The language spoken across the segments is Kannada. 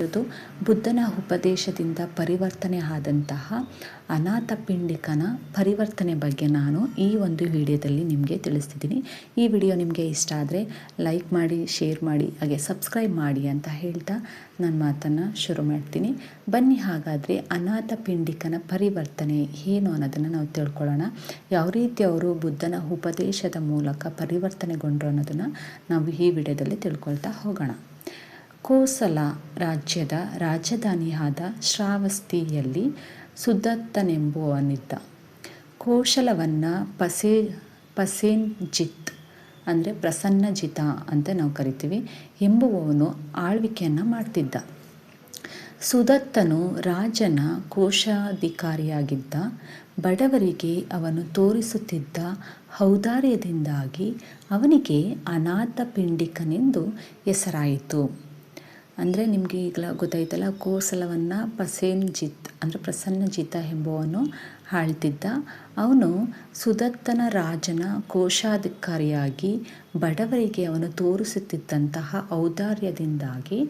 ಇರೋದು ಬುದ್ಧನ ಉಪದೇಶದಿಂದ ಪರಿವರ್ತನೆ ಆದಂತಹ ಅನಾಥ ಪಿಂಡಿಕನ ಪರಿವರ್ತನೆ ಬಗ್ಗೆ ನಾನು ಈ ಒಂದು ವಿಡಿಯೋದಲ್ಲಿ ನಿಮಗೆ ತಿಳಿಸ್ತಿದ್ದೀನಿ. ಈ ವಿಡಿಯೋ ನಿಮಗೆ ಇಷ್ಟ ಆದರೆ ಲೈಕ್ ಮಾಡಿ, ಶೇರ್ ಮಾಡಿ, ಹಾಗೆ ಸಬ್ಸ್ಕ್ರೈಬ್ ಮಾಡಿ ಅಂತ ಹೇಳ್ತಾ ನನ್ನ ಮಾತನ್ನು ಶುರು ಮಾಡ್ತೀನಿ. ಬನ್ನಿ ಹಾಗಾದರೆ ಅನಾಥ ಪಿಂಡಿಕನ ಪರಿವರ್ತನೆ ಏನು ಅನ್ನೋದನ್ನು ನಾವು ತಿಳ್ಕೊಳ್ಳೋಣ. ಯಾವ ರೀತಿ ಅವರು ಬುದ್ಧನ ಉಪದೇಶದ ಮೂಲಕ ಪರಿವರ್ತನೆಗೊಂಡ್ರು ಅನ್ನೋದನ್ನು ನಾವು ಈ ವಿಡಿಯೋದಲ್ಲಿ ತಿಳ್ಕೊಳ್ತಾ ಹೋಗೋಣ. ಕೋಸಲ ರಾಜ್ಯದ ರಾಜಧಾನಿಯಾದ ಶ್ರಾವಸ್ತಿಯಲ್ಲಿ ಸುದತ್ತನೆಂಬುವನಿದ್ದ. ಕೋಶಲವನ್ನು ಪಸೇ, ಪಸೇನ್ಜಿತ್ ಅಂದರೆ ಪ್ರಸನ್ನಜಿತ ಅಂತ ನಾವು ಕರಿತೀವಿ ಎಂಬುವವನು ಆಳ್ವಿಕೆಯನ್ನು ಮಾಡ್ತಿದ್ದ. ಸುದತ್ತನು ರಾಜನ ಕೋಶಾಧಿಕಾರಿಯಾಗಿದ್ದ. ಬಡವರಿಗೆ ಅವನು ತೋರಿಸುತ್ತಿದ್ದ ಔದಾರ್ಯದಿಂದಾಗಿ ಅವನಿಗೆ ಅನಾಥ ಪಿಂಡಿಕನೆಂದು ಹೆಸರಾಯಿತು. ಅಂದರೆ ನಿಮಗೆ ಈಗಲ ಗೊತ್ತಾಯ್ತಲ್ಲ, ಕೋಸಲವನ್ನು ಪಸೇನ್ಜಿತ್ ಅಂದರೆ ಪ್ರಸನ್ನಜಿತ ಎಂಬುವನು ಆಳ್ತಿದ್ದ. ಅವನು ಸುದತ್ತನ ರಾಜನ ಕೋಶಾಧಿಕಾರಿಯಾಗಿ ಬಡವರಿಗೆ ಅವನು ತೋರಿಸುತ್ತಿದ್ದಂತಹ ಔದಾರ್ಯದಿಂದಾಗಿ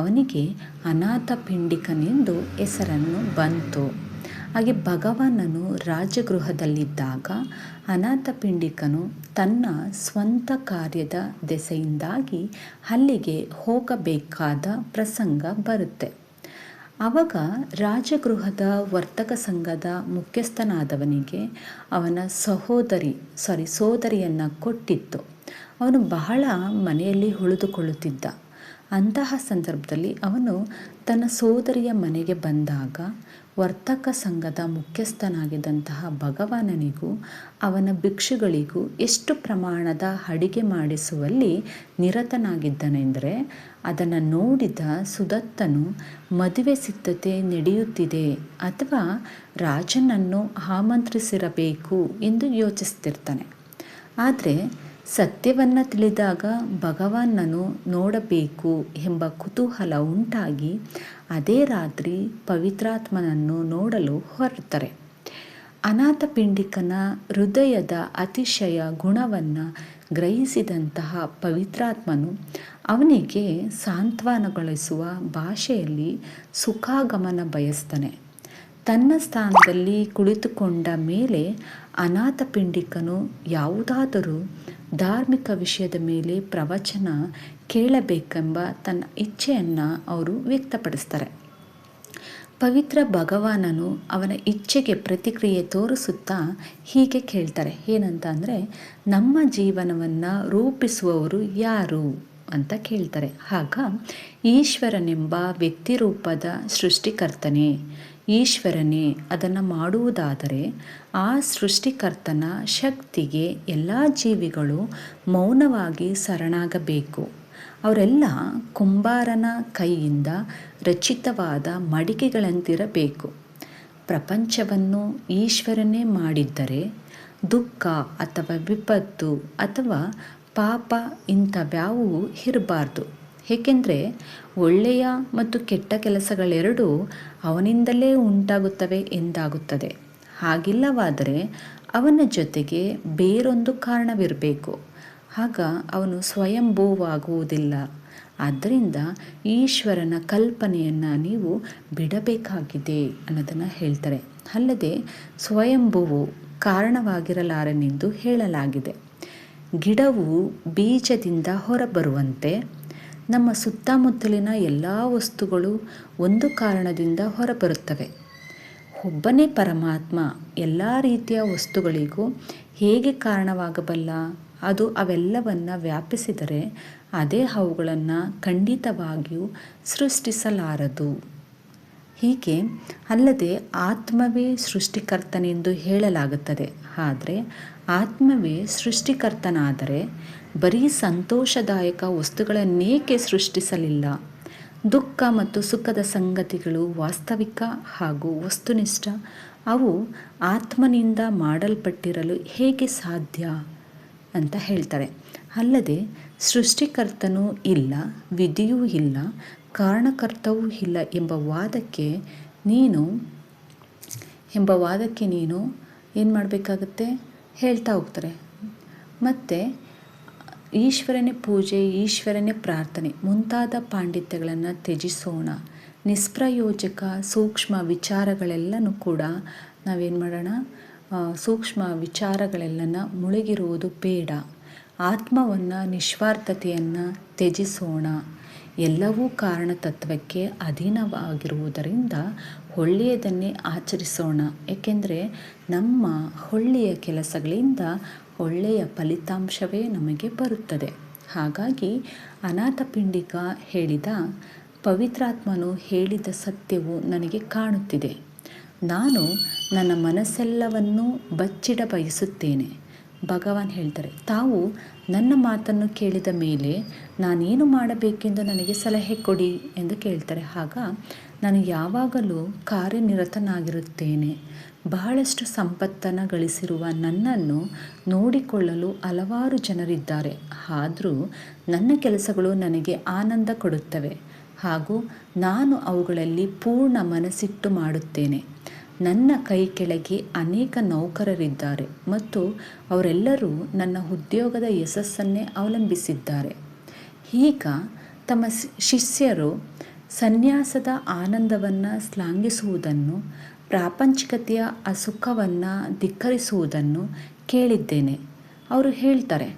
ಅವನಿಗೆ ಅನಾಥ ಪಿಂಡಿಕನೆಂದು ಹೆಸರನ್ನು ಬಂತು. ಹಾಗೆ ಭಗವಾನನು ರಾಜಗೃಹದಲ್ಲಿದ್ದಾಗ ಅನಾಥ ಪಿಂಡಿಕನು ತನ್ನ ಸ್ವಂತ ಕಾರ್ಯದ ದೆಸೆಯಿಂದಾಗಿ ಅಲ್ಲಿಗೆ ಹೋಗಬೇಕಾದ ಪ್ರಸಂಗ ಬರುತ್ತೆ. ಆವಾಗ ರಾಜಗೃಹದ ವರ್ತಕ ಸಂಘದ ಮುಖ್ಯಸ್ಥನಾದವನಿಗೆ ಅವನ ಸಹೋದರಿ ಸಾರಿ ಸೋದರಿಯನ್ನು ಕೊಟ್ಟಿತ್ತು. ಅವನು ಬಹಳ ಮನೆಯಲ್ಲಿ ಉಳಿದುಕೊಳ್ಳುತ್ತಿದ್ದ. ಅಂತಹ ಸಂದರ್ಭದಲ್ಲಿ ಅವನು ತನ್ನ ಸೋದರಿಯ ಮನೆಗೆ ಬಂದಾಗ ವರ್ತಕ ಸಂಘದ ಮುಖ್ಯಸ್ಥನಾಗಿದ್ದಂತಹ ಭಗವಾನನಿಗೂ, ಅವನ ಭಿಕ್ಷುಗಳಿಗೂ ಎಷ್ಟು ಪ್ರಮಾಣದ ಅಡಿಗೆ ಮಾಡಿಸುವಲ್ಲಿ ನಿರತನಾಗಿದ್ದನೆಂದರೆ, ಅದನ್ನು ನೋಡಿದ ಸುದತ್ತನು, ಮದುವೆ ಸಿದ್ಧತೆ ನಡೆಯುತ್ತಿದೆ ಅಥವಾ ರಾಜನನ್ನು ಆಮಂತ್ರಿಸಿರಬೇಕು ಎಂದು ಯೋಚಿಸ್ತಿರ್ತಾನೆ. ಆದರೆ, ಸತ್ಯವನ್ನು ತಿಳಿದಾಗ ಭಗವಾನನು ನೋಡಬೇಕು ಎಂಬ ಕುತೂಹಲ ಉಂಟಾಗಿ ಅದೇ ರಾತ್ರಿ ಪವಿತ್ರಾತ್ಮನನ್ನು ನೋಡಲು ಹೊರಡ್ತಾರೆ. ಅನಾಥಪಿಂಡಿಕನ ಹೃದಯದ ಅತಿಶಯ ಗುಣವನ್ನು ಗ್ರಹಿಸಿದಂತಹ ಪವಿತ್ರಾತ್ಮನು ಅವನಿಗೆ ಸಾಂತ್ವನಗೊಳಿಸುವ ಭಾಷೆಯಲ್ಲಿ ಸುಖಾಗಮನ ಬಯಸ್ತಾನೆ. ತನ್ನ ಸ್ಥಾನದಲ್ಲಿ ಕುಳಿತುಕೊಂಡ ಮೇಲೆ ಅನಾಥಪಿಂಡಿಕನು ಯಾವುದಾದರೂ ಧಾರ್ಮಿಕ ವಿಷಯದ ಮೇಲೆ ಪ್ರವಚನ ಕೇಳಬೇಕೆಂಬ ತನ್ನ ಇಚ್ಛೆಯನ್ನು ಅವರು ವ್ಯಕ್ತಪಡಿಸ್ತಾರೆ. ಪವಿತ್ರ ಭಗವಾನನು ಅವನ ಇಚ್ಛೆಗೆ ಪ್ರತಿಕ್ರಿಯೆ ತೋರಿಸುತ್ತಾ ಹೀಗೆ ಕೇಳ್ತಾರೆ. ಏನಂತ ಅಂದರೆ ನಮ್ಮ ಜೀವನವನ್ನು ರೂಪಿಸುವವರು ಯಾರು ಅಂತ ಕೇಳ್ತಾರೆ. ಆಗ ಈಶ್ವರನೆಂಬ ವ್ಯಕ್ತಿರೂಪದ ಸೃಷ್ಟಿಕರ್ತನೇ ಈಶ್ವರನೇ, ಅದನ್ನು ಮಾಡುವುದಾದರೆ ಆ ಸೃಷ್ಟಿಕರ್ತನ ಶಕ್ತಿಗೆ ಎಲ್ಲ ಜೀವಿಗಳು ಮೌನವಾಗಿ ಶರಣಾಗಬೇಕು. ಅವರೆಲ್ಲ ಕುಂಬಾರನ ಕೈಯಿಂದ ರಚಿತವಾದ ಮಡಿಕೆಗಳಂತಿರಬೇಕು. ಪ್ರಪಂಚವನ್ನು ಈಶ್ವರನೇ ಮಾಡಿದ್ದರೆ ದುಃಖ ಅಥವಾ ವಿಪತ್ತು ಅಥವಾ ಪಾಪ ಇಂಥವ್ಯಾವುವು ಇರಬಾರ್ದು. ಏಕೆಂದರೆ ಒಳ್ಳೆಯ ಮತ್ತು ಕೆಟ್ಟ ಕೆಲಸಗಳೆರಡೂ ಅವನಿಂದಲೇ ಉಂಟಾಗುತ್ತವೆ ಎಂದಾಗುತ್ತದೆ. ಹಾಗಿಲ್ಲವಾದರೆ ಅವನ ಜೊತೆಗೆ ಬೇರೊಂದು ಕಾರಣವಿರಬೇಕು. ಆಗ ಅವನು ಸ್ವಯಂಭೂವಾಗುವುದಿಲ್ಲ. ಆದ್ದರಿಂದ ಈಶ್ವರನ ಕಲ್ಪನೆಯನ್ನು ನೀವು ಬಿಡಬೇಕಾಗಿದೆ ಅನ್ನೋದನ್ನು ಹೇಳ್ತಾರೆ. ಅಲ್ಲದೆ ಸ್ವಯಂಭೂವು ಕಾರಣವಾಗಿರಲಾರನೆಂದು ಹೇಳಲಾಗಿದೆ. ಗಿಡವು ಬೀಜದಿಂದ ಹೊರಬರುವಂತೆ ನಮ್ಮ ಸುತ್ತಮುತ್ತಲಿನ ಎಲ್ಲ ವಸ್ತುಗಳು ಒಂದು ಕಾರಣದಿಂದ ಹೊರಬರುತ್ತವೆ. ಒಬ್ಬನೇ ಪರಮಾತ್ಮ ಎಲ್ಲ ರೀತಿಯ ವಸ್ತುಗಳಿಗೂ ಹೇಗೆ ಕಾರಣವಾಗಬಲ್ಲ? ಅದು ಅವೆಲ್ಲವನ್ನು ವ್ಯಾಪಿಸಿದರೆ ಅದೇ ಅವುಗಳನ್ನು ಖಂಡಿತವಾಗಿಯೂ ಸೃಷ್ಟಿಸಲಾರದು. ಹೀಗೆ ಅಲ್ಲದೆ ಆತ್ಮವೇ ಸೃಷ್ಟಿಕರ್ತನೆಂದು ಹೇಳಲಾಗುತ್ತದೆ. ಆದರೆ ಆತ್ಮವೇ ಸೃಷ್ಟಿಕರ್ತನಾದರೆ ಬರೀ ಸಂತೋಷದಾಯಕ ವಸ್ತುಗಳನ್ನೇಕೆ ಸೃಷ್ಟಿಸಲಿಲ್ಲ? ದುಃಖ ಮತ್ತು ಸುಖದ ಸಂಗತಿಗಳು ವಾಸ್ತವಿಕ ಹಾಗೂ ವಸ್ತುನಿಷ್ಠ, ಅವು ಆತ್ಮನಿಂದ ಮಾಡಲ್ಪಟ್ಟಿರಲು ಹೇಗೆ ಸಾಧ್ಯ? ಅಂತ ಹೇಳ್ತಾರೆ. ಅಲ್ಲದೆ, ಸೃಷ್ಟಿಕರ್ತನೂ ಇಲ್ಲ, ವಿಧಿಯೂ ಇಲ್ಲ, ಕಾರಣಕರ್ತವೂ ಇಲ್ಲ ಎಂಬ ವಾದಕ್ಕೆ ನೀನು, ಎಂಬ ವಾದಕ್ಕೆ ನೀನು ಏನು ಮಾಡಬೇಕಾಗತ್ತೆ ಹೇಳ್ತಾ ಹೋಗ್ತಾರೆ. ಮತ್ತು ಈಶ್ವರನೇ ಪೂಜೆ, ಈಶ್ವರನೇ ಪ್ರಾರ್ಥನೆ ಮುಂತಾದ ಪಾಂಡಿತ್ಯಗಳನ್ನು ತ್ಯಜಿಸೋಣ. ನಿಸ್ಪ್ರಯೋಜಕ ಸೂಕ್ಷ್ಮ ವಿಚಾರಗಳೆಲ್ಲನೂ ಕೂಡ ನಾವೇನು ಮಾಡೋಣ? ಸೂಕ್ಷ್ಮ ವಿಚಾರಗಳೆಲ್ಲನ ಮುಳುಗಿರುವುದು ಬೇಡ. ಆತ್ಮವನ್ನು, ನಿಸ್ವಾರ್ಥತೆಯನ್ನು ತ್ಯಜಿಸೋಣ. ಎಲ್ಲವೂ ಕಾರಣ ತತ್ವಕ್ಕೆ ಅಧೀನವಾಗಿರುವುದರಿಂದ ಒಳ್ಳೆಯದನ್ನೇ ಆಚರಿಸೋಣ. ಏಕೆಂದರೆ ನಮ್ಮ ಒಳ್ಳೆಯ ಕೆಲಸಗಳಿಂದ ಒಳ್ಳೆಯ ಫಲಿತಾಂಶವೇ ನಮಗೆ ಬರುತ್ತದೆ. ಹಾಗಾಗಿ ಅನಾಥಪಿಂಡಿಕ ಹೇಳಿದ ಪವಿತ್ರಾತ್ಮನು ಹೇಳಿದ ಸತ್ಯವು ನನಗೆ ಕಾಣುತ್ತಿದೆ. ನಾನು ನನ್ನ ಮನಸ್ಸೆಲ್ಲವನ್ನೂ ಬಚ್ಚಿಡ ಬಯಸುತ್ತೇನೆ ಭಗವಾನ್ ಹೇಳ್ತಾರೆ, ತಾವು ನನ್ನ ಮಾತನ್ನು ಕೇಳಿದ ಮೇಲೆ ನಾನೇನು ಮಾಡಬೇಕೆಂದು ನನಗೆ ಸಲಹೆ ಕೊಡಿ ಎಂದು ಕೇಳ್ತಾರೆ. ಆಗ ನಾನು ಯಾವಾಗಲೂ ಕಾರ್ಯನಿರತನಾಗಿರುತ್ತೇನೆ. ಬಹಳಷ್ಟು ಸಂಪತ್ತನ್ನು ಗಳಿಸಿರುವ ನನ್ನನ್ನು ನೋಡಿಕೊಳ್ಳಲು ಹಲವಾರು ಜನರಿದ್ದಾರೆ. ಆದರೂ ನನ್ನ ಕೆಲಸಗಳು ನನಗೆ ಆನಂದ ಕೊಡುತ್ತವೆ ಹಾಗೂ ನಾನು ಅವುಗಳಲ್ಲಿ ಪೂರ್ಣ ಮನಸ್ಸಿಟ್ಟು ಮಾಡುತ್ತೇನೆ. ನನ್ನ ಕೈ ಕೆಳಗೆ ಅನೇಕ ನೌಕರರಿದ್ದಾರೆ ಮತ್ತು ಅವರೆಲ್ಲರೂ ನನ್ನ ಉದ್ಯೋಗದ ಯಶಸ್ಸನ್ನೇ ಅವಲಂಬಿಸಿದ್ದಾರೆ. ಈಗ ತಮ್ಮ ಶಿಷ್ಯರು ಸನ್ಯಾಸದ ಆನಂದವನ್ನು ಶ್ಲಾಘಿಸುವುದನ್ನು, ಪ್ರಾಪಂಚಿಕತೆಯ ಅಸುಖವನ್ನು ಧಿಕ್ಕರಿಸುವುದನ್ನು ಕೇಳಿದ್ದೇನೆ. ಅವರು ಹೇಳ್ತಾರೆ,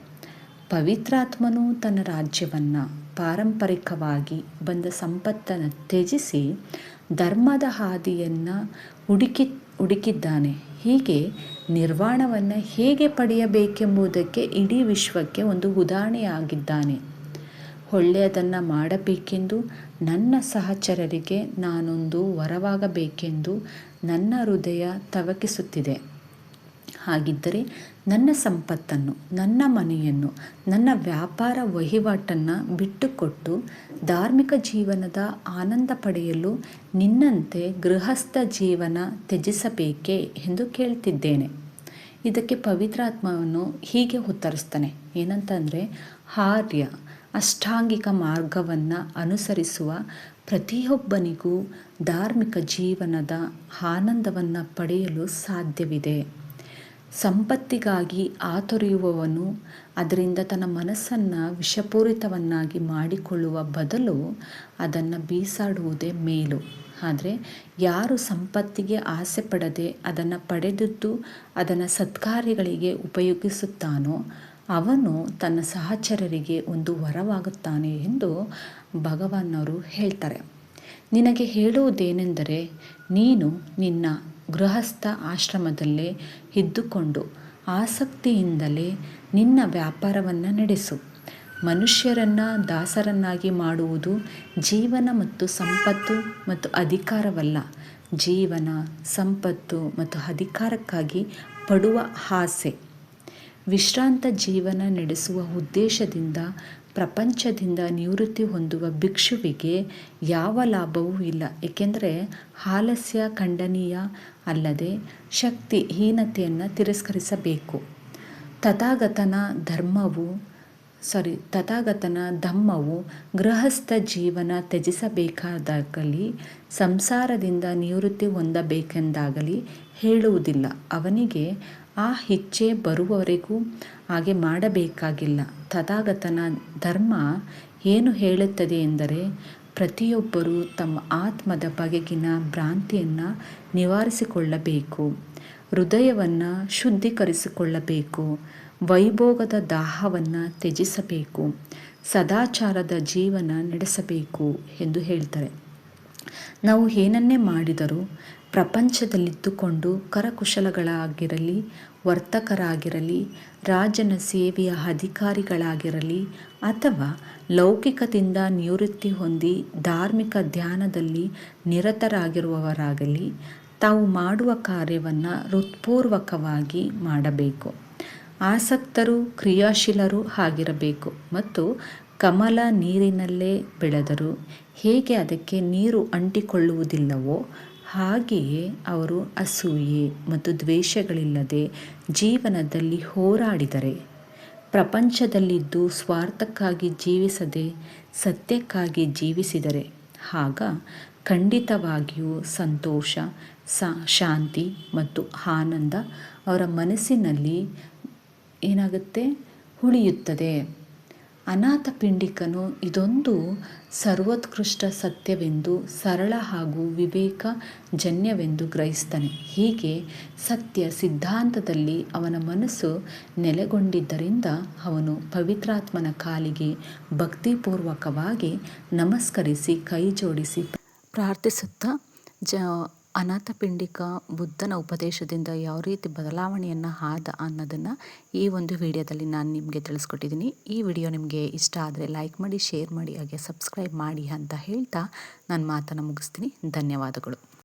ಪವಿತ್ರಾತ್ಮನು ತನ್ನ ರಾಜ್ಯವನ್ನು ಪಾರಂಪರಿಕವಾಗಿ ಬಂದ ಸಂಪತ್ತನ್ನು ತ್ಯಜಿಸಿ ಧರ್ಮದ ಹಾದಿಯನ್ನು ಹುಡುಕಿ, ಹುಡುಕಿದ್ದಾನೆ. ಹೀಗೆ ನಿರ್ವಾಣವನ್ನು ಹೇಗೆ ಪಡೆಯಬೇಕೆಂಬುದಕ್ಕೆ ಇಡೀ ವಿಶ್ವಕ್ಕೆ ಒಂದು ಉದಾಹರಣೆಯಾಗಿದ್ದಾನೆ. ಒಳ್ಳೆಯದನ್ನು ಮಾಡಬೇಕೆಂದು, ನನ್ನ ಸಹಚರರಿಗೆ ನಾನೊಂದು ವರವಾಗಬೇಕೆಂದು ನನ್ನ ಹೃದಯ ತವಕಿಸುತ್ತಿದೆ. ಹಾಗಿದ್ದರೆ ನನ್ನ ಸಂಪತ್ತನ್ನು, ನನ್ನ ಮನೆಯನ್ನು, ನನ್ನ ವ್ಯಾಪಾರ ವಹಿವಾಟನ್ನು ಬಿಟ್ಟುಕೊಟ್ಟು ಧಾರ್ಮಿಕ ಜೀವನದ ಆನಂದ ಪಡೆಯಲು ನಿನ್ನಂತೆ ಗೃಹಸ್ಥ ಜೀವನ ತ್ಯಜಿಸಬೇಕೇ ಎಂದು ಕೇಳ್ತಿದ್ದೇನೆ. ಇದಕ್ಕೆ ಪವಿತ್ರಾತ್ಮವನ್ನು ಹೀಗೆ ಉತ್ತರಿಸ್ತಾನೆ. ಏನಂತಂದರೆ ಆರ್ಯ ಅಷ್ಟಾಂಗಿಕ ಮಾರ್ಗವನ್ನು ಅನುಸರಿಸುವ ಪ್ರತಿಯೊಬ್ಬನಿಗೂ ಧಾರ್ಮಿಕ ಜೀವನದ ಆನಂದವನ್ನು ಪಡೆಯಲು ಸಾಧ್ಯವಿದೆ. ಸಂಪತ್ತಿಗಾಗಿ ಆತೊರೆಯುವವನು ಅದರಿಂದ ತನ್ನ ಮನಸ್ಸನ್ನು ವಿಷಪೂರಿತವನ್ನಾಗಿ ಮಾಡಿಕೊಳ್ಳುವ ಬದಲು ಅದನ್ನು ಬೀಸಾಡುವುದೇ ಮೇಲು. ಆದರೆ ಯಾರು ಸಂಪತ್ತಿಗೆ ಆಸೆ ಪಡದೆ ಅದನ್ನು ಪಡೆದದ್ದು ಅದನ್ನು ಸತ್ಕಾರ್ಯಗಳಿಗೆ ಉಪಯೋಗಿಸುತ್ತಾನೋ ಅವನು ತನ್ನ ಸಹಚರರಿಗೆ ಒಂದು ವರವಾಗುತ್ತಾನೆ ಎಂದು ಭಗವಾನವರು ಹೇಳ್ತಾರೆ. ನಿನಗೆ ಹೇಳುವುದೇನೆಂದರೆ ನೀನು ನಿನ್ನ ಗೃಹಸ್ಥ ಆಶ್ರಮದಲ್ಲೇ ಇದ್ದುಕೊಂಡು ಆಸಕ್ತಿಯಿಂದಲೇ ನಿನ್ನ ವ್ಯಾಪಾರವನ್ನು ನಡೆಸು. ಮನುಷ್ಯರನ್ನು ದಾಸರನ್ನಾಗಿ ಮಾಡುವುದು ಜೀವನ ಮತ್ತು ಸಂಪತ್ತು ಮತ್ತು ಅಧಿಕಾರವಲ್ಲ. ಜೀವನ, ಸಂಪತ್ತು ಮತ್ತು ಅಧಿಕಾರಕ್ಕಾಗಿ ಪಡುವ ಆಸೆ. ವಿಶ್ರಾಂತ ಜೀವನ ನಡೆಸುವ ಉದ್ದೇಶದಿಂದ ಪ್ರಪಂಚದಿಂದ ನಿವೃತ್ತಿ ಹೊಂದುವ ಭಿಕ್ಷುವಿಗೆ ಯಾವ ಲಾಭವೂ ಇಲ್ಲ. ಏಕೆಂದರೆ ಆಲಸ್ಯ ಖಂಡನೀಯ ಅಲ್ಲದೆ ಶಕ್ತಿಹೀನತೆಯನ್ನು ತಿರಸ್ಕರಿಸಬೇಕು. ತಥಾಗತನ ಧರ್ಮವು ಸಾರಿ ತಥಾಗತನ ಧಮ್ಮವು ಗೃಹಸ್ಥ ಜೀವನ ತ್ಯಜಿಸಬೇಕಾದಾಗಲಿ, ಸಂಸಾರದಿಂದ ನಿವೃತ್ತಿ ಹೊಂದಬೇಕೆಂದಾಗಲಿ ಹೇಳುವುದಿಲ್ಲ. ಅವನಿಗೆ ಆ ಇಚ್ಛೆ ಬರುವವರೆಗೂ ಹಾಗೆ ಮಾಡಬೇಕಾಗಿಲ್ಲ. ತಥಾಗತನ ಧರ್ಮ ಏನು ಹೇಳುತ್ತದೆ ಎಂದರೆ, ಪ್ರತಿಯೊಬ್ಬರೂ ತಮ್ಮ ಆತ್ಮದ ಬಗೆಗಿನ ಭ್ರಾಂತಿಯನ್ನು ನಿವಾರಿಸಿಕೊಳ್ಳಬೇಕು, ಹೃದಯವನ್ನು ಶುದ್ಧೀಕರಿಸಿಕೊಳ್ಳಬೇಕು, ವೈಭೋಗದ ದಾಹವನ್ನು ತ್ಯಜಿಸಬೇಕು, ಸದಾಚಾರದ ಜೀವನ ನಡೆಸಬೇಕು ಎಂದು ಹೇಳ್ತಾರೆ. ನಾವು ಏನನ್ನೇ ಮಾಡಿದರೂ ಪ್ರಪಂಚದಲ್ಲಿದ್ದುಕೊಂಡು ಕರಕುಶಲಗಳಾಗಿರಲಿ, ವರ್ತಕರಾಗಿರಲಿ, ರಾಜನ ಸೇವೆಯ ಅಧಿಕಾರಿಗಳಾಗಿರಲಿ ಅಥವಾ ಲೌಕಿಕದಿಂದ ನಿವೃತ್ತಿ ಹೊಂದಿ ಧಾರ್ಮಿಕ ಧ್ಯಾನದಲ್ಲಿ ನಿರತರಾಗಿರುವವರಾಗಲಿ, ತಾವು ಮಾಡುವ ಕಾರ್ಯವನ್ನು ಹೃತ್ಪೂರ್ವಕವಾಗಿ ಮಾಡಬೇಕು. ಆಸಕ್ತರು, ಕ್ರಿಯಾಶೀಲರು ಆಗಿರಬೇಕು ಮತ್ತು ಕಮಲ ನೀರಿನಲ್ಲೇ ಬೆಳೆದರು ಹೇಗೆ ಅದಕ್ಕೆ ನೀರು ಅಂಟಿಕೊಳ್ಳುವುದಿಲ್ಲವೋ ಹಾಗೆಯೇ ಅವರು ಅಸೂಯೆ ಮತ್ತು ದ್ವೇಷಗಳಿಲ್ಲದೆ ಜೀವನದಲ್ಲಿ ಹೋರಾಡಿದರೆ. ಪ್ರಪಂಚದಲ್ಲಿದ್ದು ಸ್ವಾರ್ಥಕ್ಕಾಗಿ ಜೀವಿಸದೆ ಸತ್ಯಕ್ಕಾಗಿ ಜೀವಿಸಿದರೆ. ಆಗ ಖಂಡಿತವಾಗಿಯೂ ಸಂತೋಷ ಶಾಂತಿ ಮತ್ತು ಆನಂದ ಅವರ ಮನಸ್ಸಿನಲ್ಲಿ ಏನಾಗುತ್ತೆ? ಉಳಿಯುತ್ತದೆ. ಅನಾಥ ಪಿಂಡಿಕನು ಇದೊಂದು ಸರ್ವೋತ್ಕೃಷ್ಟ ಸತ್ಯವೆಂದು ಸರಳ ಹಾಗೂ ವಿವೇಕ ಜನ್ಯವೆಂದು ಗ್ರಹಿಸ್ತಾನೆ. ಹೀಗೆ ಸತ್ಯ ಸಿದ್ಧಾಂತದಲ್ಲಿ ಅವನ ಮನಸ್ಸು ನೆಲೆಗೊಂಡಿದ್ದರಿಂದ ಅವನು ಪವಿತ್ರಾತ್ಮನ ಕಾಲಿಗೆ ಭಕ್ತಿಪೂರ್ವಕವಾಗಿ ನಮಸ್ಕರಿಸಿ ಕೈ ಜೋಡಿಸಿ ಪ್ರಾರ್ಥಿಸುತ್ತಾ ಜ ಅನಾಥ ಪಿಂಡಿಕ ಬುದ್ಧನ ಉಪದೇಶದಿಂದ ಯಾವ ರೀತಿ ಬದಲಾವಣೆಯನ್ನು ಆದ ಅನ್ನೋದನ್ನು ಈ ಒಂದು ವಿಡಿಯೋದಲ್ಲಿ ನಾನು ನಿಮಗೆ ತಿಳಿಸ್ಕೊಟ್ಟಿದ್ದೀನಿ. ಈ ವಿಡಿಯೋ ನಿಮಗೆ ಇಷ್ಟ ಆದರೆ ಲೈಕ್ ಮಾಡಿ ಶೇರ್ ಮಾಡಿ, ಹಾಗೆ ಸಬ್ಸ್ಕ್ರೈಬ್ ಮಾಡಿ ಅಂತ ಹೇಳ್ತಾ ನನ್ನ ಮಾತನ್ನು ಮುಗಿಸ್ತೀನಿ. ಧನ್ಯವಾದಗಳು.